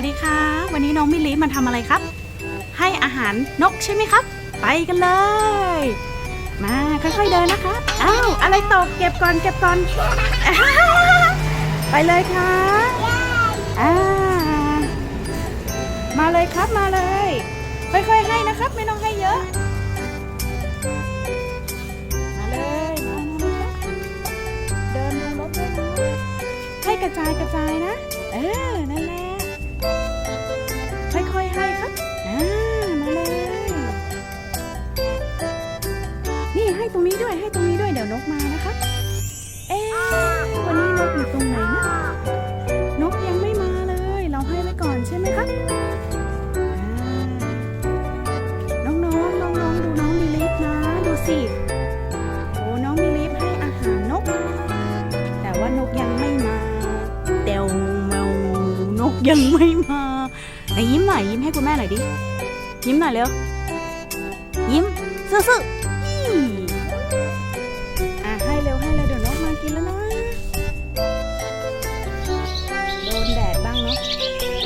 วัสดีค่ะ วันนี้น้องมิลิมาทำอะไรครับ ให้อาหารนกใช่ไหมครับ ไปกันเลย มาค่อยๆเดินนะคะอ้าวอะไรตกเก็บก่อนเก็บก่อน ไปเลยค่ะอ่ามาเลยครับมาเลย ค่อยๆให้นะครับ ไม่ต้องให้เยอะ มาเลยมาเดินดูรถด้วยนะให้กระจายกระจายนะ เออนั่นแหละ ค่อยๆให้ ยังไม่มาไหนยิ้มหน่อยยิ้มให้คุณแม่หน่อยดิ ยิ้มหน่อยเร็ว ยิ้มซื่อๆอะให้เร็วให้เร็วเดี๋ยวนกมากินแล้วนะ โดนแดดบ้างเนาะ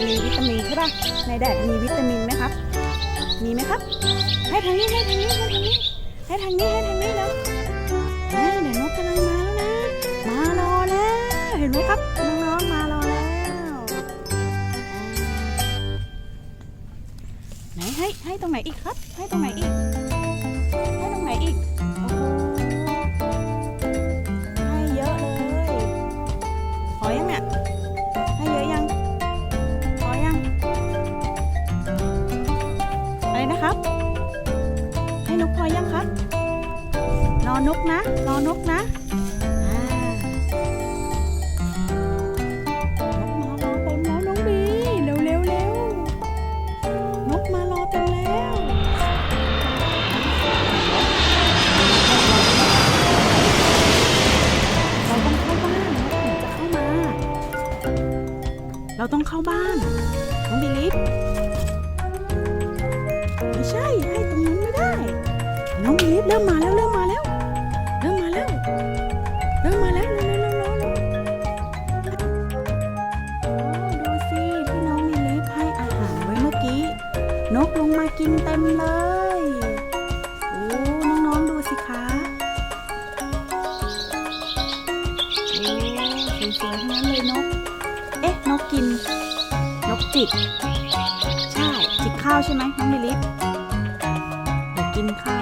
มีวิตามินใช่ป่ะ ในแดดมีวิตามินไหมครับ มีไหมครับ ให้ทางนี้ให้ทางนี้ให้ทางนี้ให้ทางนี้ให้ทางนี้แล้ว ให้ตรงไหนอีกครับ ให้ตรงไหนอีก ให้ตรงไหนอีก โอ้โห ให้เยอะเลยพอยังเนี่ย ให้เยอะยังพอยัง อะไรนะครับ ให้นกพอยังครับรอนกนะรอนกนะ เราต้องเข้าบ้านน้องบิลิฟไม่ใช่ให้ตรงนั้นไม่ได้ น้องบิลิฟเริ่มมาแล้วเริ่มมาแล้ว เริ่มมาแล้ว เริ่มมาแล้วเร็วเร็วเร็วดูสิที่น้องมิลิฟให้อาหารไว้เมื่อกี้ นกลงมากินเต็มเลยโอ้น้องๆดูสิคะโอ้สวยๆทั้งนั้นเลยนก เอ๊ะ นกกิน นกจิก ใช่ จิกข้าวใช่ไหมน้องมิลิฟเดี๋ยวกินข้าว